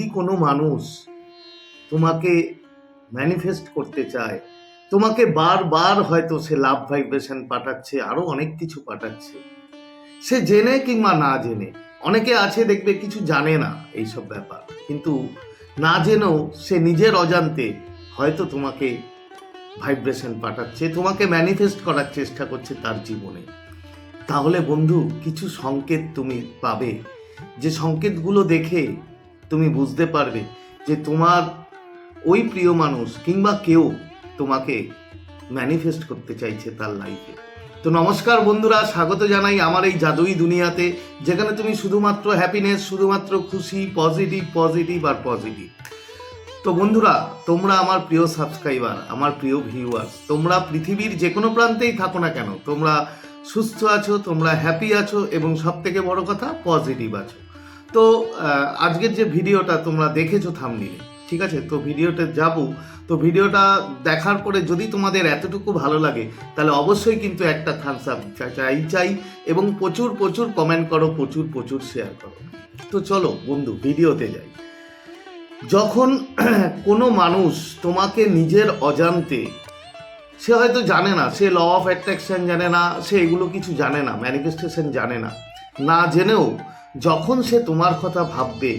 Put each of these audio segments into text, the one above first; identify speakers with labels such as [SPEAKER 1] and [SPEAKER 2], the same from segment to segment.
[SPEAKER 1] যদি কোনো মানুষ তোমাকে ম্যানিফেস্ট করতে চায়, তোমাকে বারবার হয়তো সে লাভ ভাইব্রেশন পাঠাচ্ছে, আরও অনেক কিছু পাঠাচ্ছে, সে জেনে কিংবা না জেনে, অনেকে আছে দেখবে কিছু জানে না এইসব ব্যাপার, কিন্তু না জেনেও সে নিজের অজান্তে হয়তো তোমাকে ভাইব্রেশন পাঠাচ্ছে, তোমাকে ম্যানিফেস্ট করার চেষ্টা করছে তার জীবনে। তাহলে বন্ধু, কিছু সংকেত তুমি পাবে। যে সংকেতগুলো দেখে তুমি বুঝতে পারবে যে তোমার ওই প্রিয় মানুষ কিংবা কেউ তোমাকে ম্যানিফেস্ট করতে চাইছে তার লাইফে তো নমস্কার বন্ধুরা, স্বাগত জানাই আমার এই জাদুই দুনিয়াতে, যেখানে তুমি শুধুমাত্র হ্যাপিনেস শুধুমাত্র খুশি পজিটিভ পজিটিভ আর পজিটিভ তো বন্ধুরা, তোমরা আমার প্রিয় সাবস্ক্রাইবার আমার প্রিয় ভিউয়ার্স তোমরা পৃথিবীর যে কোনো প্রান্তেই থাকো না কেন, তোমরা সুস্থ আছো, তোমরা হ্যাপি আছো এবং সব থেকে বড় কথা পজিটিভ আছো। তো আজকের যে ভিডিওটা তোমরা দেখেছ থামনিলে ঠিক আছে? তো ভিডিওতে যাব। তো ভিডিওটা দেখার পরে যদি তোমাদের এতটুকু ভালো লাগে, তাহলে অবশ্যই কিন্তু একটা থামস আপ চাই চাই এবং প্রচুর প্রচুর কমেন্ট করো, প্রচুর প্রচুর শেয়ার করো। তো চলো বন্ধু, ভিডিওতে যাই। যখন কোনো মানুষ তোমাকে নিজের অজান্তে, সে হয়তো জানে না, সে ল অফ অ্যাট্রাকশন জানে না, সে এগুলো কিছু জানে না ম্যানিফেস্টেশন জানে না না জেনেও যখন সে তোমার কথা ভাববে,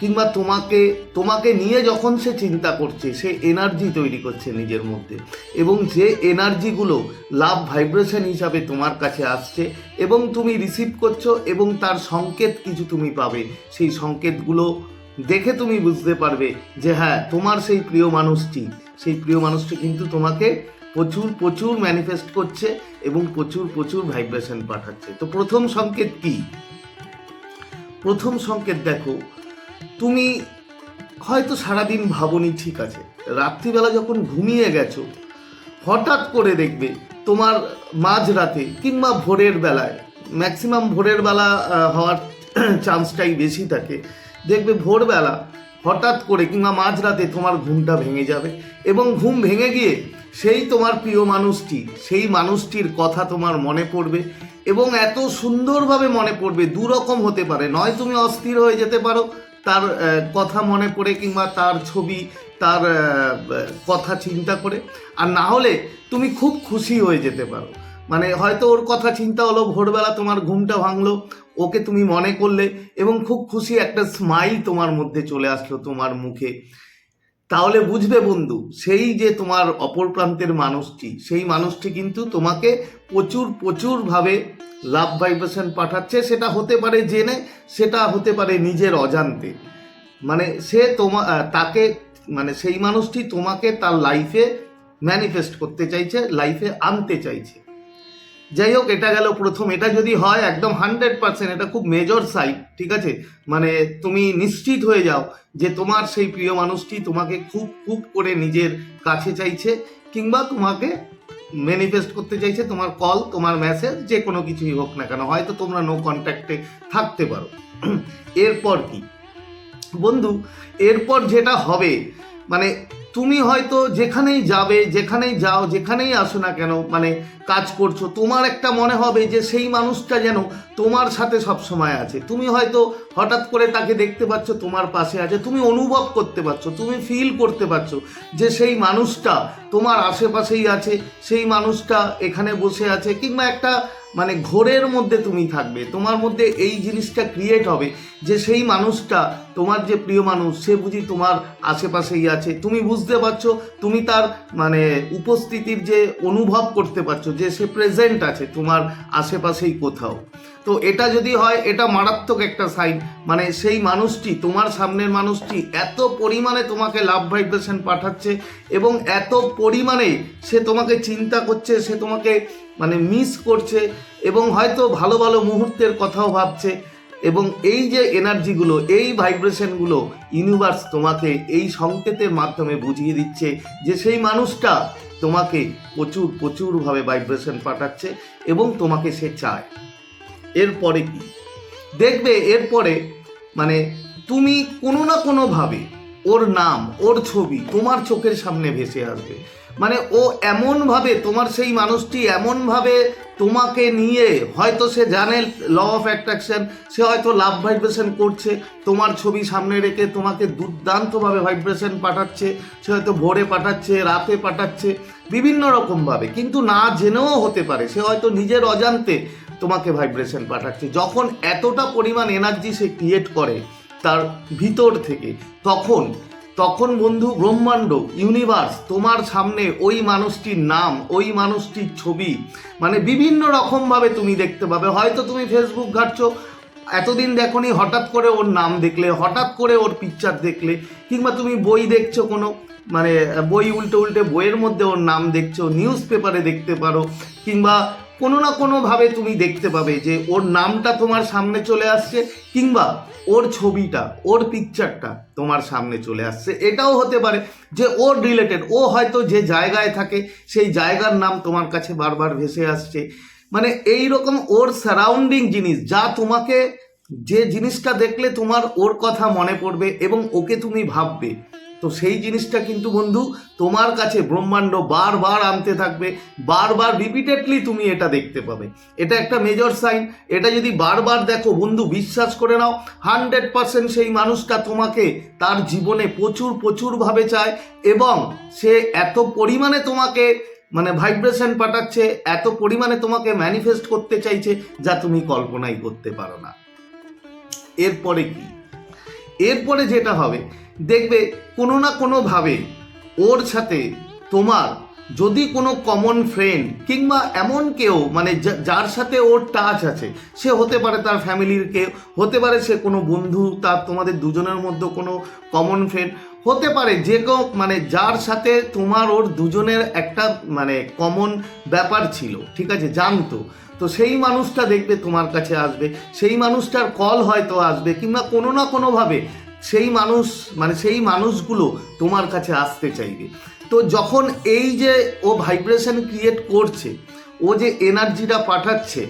[SPEAKER 1] কিংবা তোমাকে তোমাকে নিয়ে যখন সে চিন্তা করছে, সে এনার্জি তৈরি করছে নিজের মধ্যে। এবং যে এনার্জিগুলো লাভ ভাইব্রেশন হিসাবে তোমার কাছে আসছে, এবং তুমি রিসিভ করছ, এবং তার সংকেত কিছু তুমি পাবে, সেই সংকেতগুলো দেখে তুমি বুঝতে পারবে যে হ্যাঁ তোমার সেই প্রিয় মানুষটি, সেই প্রিয় মানুষটি কিন্তু তোমাকে প্রচুর প্রচুর ম্যানিফেস্ট করছে, এবং প্রচুর প্রচুর ভাইব্রেশন পাঠাচ্ছে। তো প্রথম সংকেত কি? প্রথম সংকেত দেখো, তুমি হয়তো সারাদিন ভাবনি ঠিক আছে। রাত্রিবেলা যখন ঘুমিয়ে গেছো, হঠাৎ করে দেখবে তোমার মাঝরাতে কিংবা ভোরের বেলায় ম্যাক্সিমাম ভোরের বেলা হওয়ার চান্সটাই বেশি থাকে। দেখবে ভোরবেলা হঠাৎ করে কিংবা মাঝরাতে তোমার ঘুমটা ভেঙে যাবে এবং ঘুম ভেঙে গিয়ে সেই তোমার প্রিয় মানুষটি, সেই মানুষটির কথা তোমার মনে পড়বে এবং এত সুন্দরভাবে মনে পড়বে দু রকম হতে পারে। নয় তুমি অস্থির হয়ে যেতে পারো, তার কথা মনে পড়ে কিংবা তার ছবি, তার কথা চিন্তা করে। আর না হলে তুমি খুব খুশি হয়ে যেতে পারো। মানে হয়তো ওর কথা চিন্তা হলো, ভোরবেলা তোমার ঘুমটা ভাঙলো, ওকে তুমি মনে করলে এবং খুব খুশি একটা স্মাইল তোমার মধ্যে চলে আসলো তোমার মুখে। তাহলে বুঝবে বন্ধু, সেই যে তোমার অপর প্রান্তের মানুষটি, সেই মানুষটি কিন্তু তোমাকে প্রচুর প্রচুরভাবে লাভ ভাইব্রেশন পাঠাচ্ছে। সেটা হতে পারে জেনে, সেটা হতে পারে নিজের অজান্তে। মানে সে তোমা তাকে মানে সেই মানুষটি তোমাকে তার লাইফে ম্যানিফেস্ট করতে চাইছে লাইফে আনতে চাইছে। যাই হোক, এটা গেল প্রথম। এটা যদি হয়, একদম হান্ড্রেড পার্সেন্ট এটা খুব মেজর সাইড ঠিক আছে? মানে তুমি নিশ্চিত হয়ে যাও যে তোমার সেই প্রিয় মানুষটি তোমাকে খুব খুব করে নিজের কাছে চাইছে কিংবা তোমাকে ম্যানিফেস্ট করতে চাইছে, তোমার কল তোমার মেসেজ যে কোনো কিছুই হোক না কেন। হয়তো তোমরা নো কন্ট্যাক্টে থাকতে পারো। এরপর কি? বন্ধু, এরপর যেটা হবে মানে তুমি হয়তো যেখানেই যাবে, যেখানেই যাও, যেখানেই আসো না কেন মানে কাজ করছ, তোমার একটা মনে হবে যে সেই মানুষটা যেন তোমার সাথে সব সময় আছে। তুমি হয়তো হঠাৎ করে তাকে দেখতে পাচ্ছ, তোমার পাশে আছে, তুমি অনুভব করতে পারছ, তুমি ফিল করতে পারছ যে সেই মানুষটা তোমার আশেপাশেই আছে, সেই মানুষটা এখানে বসে আছে, কিংবা একটা মানে ঘোরের মধ্যে তুমি থাকবে। তোমার মধ্যে এই জিনিসটা ক্রিয়েট হবে। যে সেই মানুষটা, তোমার যে প্রিয় মানুষ, সে বুঝি তোমার আশেপাশেই আছে। তুমি বুঝতে পারছ, তুমি তার মানে উপস্থিতির যে অনুভব করতে পারছ, যে সে প্রেজেন্ট আছে, তোমার আশেপাশেই কোথাও। তো এটা যদি হয়, এটা মারাত্মক একটা সাইন মানে সেই মানুষটি, তোমার সামনের মানুষটি এত পরিমাণে তোমাকে লাভ ভাইব্রেশন পাঠাচ্ছে এবং এত পরিমাণে সে তোমাকে চিন্তা করছে, সে তোমাকে মানে মিস করছে এবং হয়তো ভালো ভালো মুহূর্তের কথাও ভাবছে। এবং এই যে এনার্জিগুলো এই ভাইব্রেশনগুলো ইউনিভার্স তোমাকে এই সংকেতের মাধ্যমে বুঝিয়ে দিচ্ছে যে সেই মানুষটা তোমাকে প্রচুর প্রচুরভাবে ভাইব্রেশন পাঠাচ্ছে এবং তোমাকে সে চায়। এরপরে কি? দেখবে এরপরে মানে তুমি কোনো না কোনোভাবে ওর নাম, ওর ছবি তোমার চোখের সামনে ভেসে আসবে। মানে ও এমনভাবে তোমার সেই মানুষটি এমনভাবে তোমাকে নিয়ে, হয়তো সে জানে ল অফ অ্যাট্রাকশন সে হয়তো লাভ ভাইব্রেশন করছে, তোমার ছবি সামনে রেখে তোমাকে দুর্দান্তভাবে ভাইব্রেশন পাঠাচ্ছে, সে হয়তো ভোরে পাঠাচ্ছে, রাতে পাঠাচ্ছে, বিভিন্ন রকমভাবে। কিন্তু না জেনেও হতে পারে, সে হয়তো নিজের অজান্তে তোমাকে ভাইব্রেশন পাঠাচ্ছে। যখন এতটা পরিমাণ এনার্জি সে ক্রিয়েট করে তার ভিতর থেকে, তখন তখন বন্ধু ব্রহ্মাণ্ড ইউনিভার্স তোমার সামনে ওই মানুষটির নাম, ওই মানুষটির ছবি মানে বিভিন্ন রকমভাবে তুমি দেখতে পাবে। হয়তো তুমি ফেসবুক ঘাটছো, এতদিন দেখনি, হঠাৎ করে ওর নাম দেখলে, হঠাৎ করে ওর পিকচার দেখলে, কিংবা তুমি বই দেখছ কোনো মানে বই উল্টে উল্টে বইয়ের মধ্যে ওর নাম দেখছ নিউজ পেপারে দেখতে পারো, কিংবা কোনো না কোনোভাবে তুমি দেখতে পাবে যে ওর নামটা তোমার সামনে চলে আসছে কিংবা ওর ছবিটা, ওর পিকচারটা তোমার সামনে চলে আসছে। এটাও হতে পারে যে ওর রিলেটেড ও হয়তো যে জায়গায় থাকে সেই জায়গার নাম তোমার কাছে বারবার ভেসে আসছে। মানে এই রকম ওর সারাউন্ডিং জিনিস, যা তোমাকে যে জিনিসটা দেখলে তোমার ওর কথা মনে পড়বে এবং ওকে তুমি ভাববে। তো সেই জিনিসটা কিন্তু বন্ধু তোমার কাছে ব্রহ্মাণ্ড বারবার আনতে থাকবে, বারবার রিপিটেডলি তুমি এটা দেখতে পাবে। এটা একটা মেজর সাইন এটা যদি বারবার দেখো বন্ধু বিশ্বাস করে নাও হান্ড্রেড পার্সেন্ট সেই মানুষটা তোমাকে তার জীবনে প্রচুর প্রচুরভাবে চায় এবং সে এত পরিমাণে তোমাকে মানে ভাইব্রেশন পাঠাচ্ছে, এত পরিমাণে তোমাকে ম্যানিফেস্ট করতে চাইছে যা তুমি কল্পনাই করতে পারো না। এরপরে কি? এরপরে যেটা হবে, দেখবে কোনো না কোনোভাবে ওর সাথে তোমার যদি কোনো কমন ফ্রেন্ড কিংবা এমন কেউ মানে যার সাথে ওর টাচ আছে, সে হতে পারে তার ফ্যামিলির কেউ, হতে পারে সে কোনো বন্ধু, তার তোমাদের দুজনের মধ্যে কোনো কমন ফ্রেন্ড হতে পারে, যে কেউ মানে যার সাথে তোমার ওর দুজনের একটা মানে কমন ব্যাপার ছিল, ঠিক আছে, জানতো। তো সেই মানুষটা দেখবে তোমার কাছে আসবে, সেই মানুষটার কল হয়তো আসবে, কিংবা কোনো না কোনোভাবে সেই মানুষ মানে সেই মানুষগুলো তোমার কাছে আসতে চাইবে। তো যখন এই যে ও ভাইব্রেশন ক্রিয়েট করছে, ও যে এনার্জিটা পাঠাচ্ছে,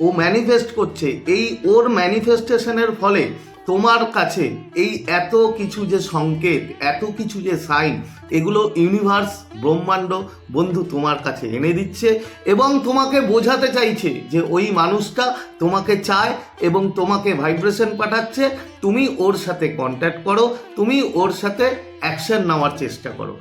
[SPEAKER 1] ও ম্যানিফেস্ট করছে, এই ওর ম্যানিফেস্টেশনের ফলে তোমার কাছে এই এত কিছু যে সংকেত, এত কিছু যে সাইন এগুলো ইউনিভার্স ব্রহ্মাণ্ড, বন্ধু তোমার কাছে এনে দিচ্ছে এবং তোমাকে বোঝাতে চাইছে যে ওই মানুষটা তোমাকে চায় এবং তোমাকে ভাইব্রেশন পাঠাচ্ছে। তুমি ওর সাথে কন্ট্যাক্ট করো, তুমি ওর সাথে অ্যাকশন নেওয়ার চেষ্টা করো।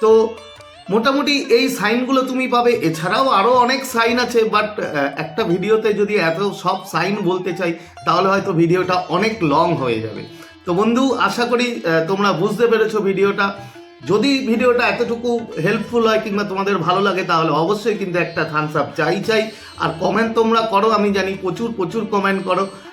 [SPEAKER 1] তো মোটামুটি এই সাইনগুলো তুমি পাবে। এছাড়াও আরও অনেক সাইন আছে বাট একটা ভিডিওতে যদি এত সব সাইন বলতে চাই, তাহলে হয়তো ভিডিওটা অনেক লং হয়ে যাবে। তো বন্ধু, আশা করি তোমরা বুঝতে পেরেছ ভিডিওটা। যদি ভিডিওটা এতটুকু হেল্পফুল হয় কিংবা তোমাদের ভালো লাগে, তাহলে অবশ্যই কিন্তু একটা থামস আপ চাই চাই। আর কমেন্ট তোমরা করো, আমি জানি প্রচুর প্রচুর কমেন্ট করো।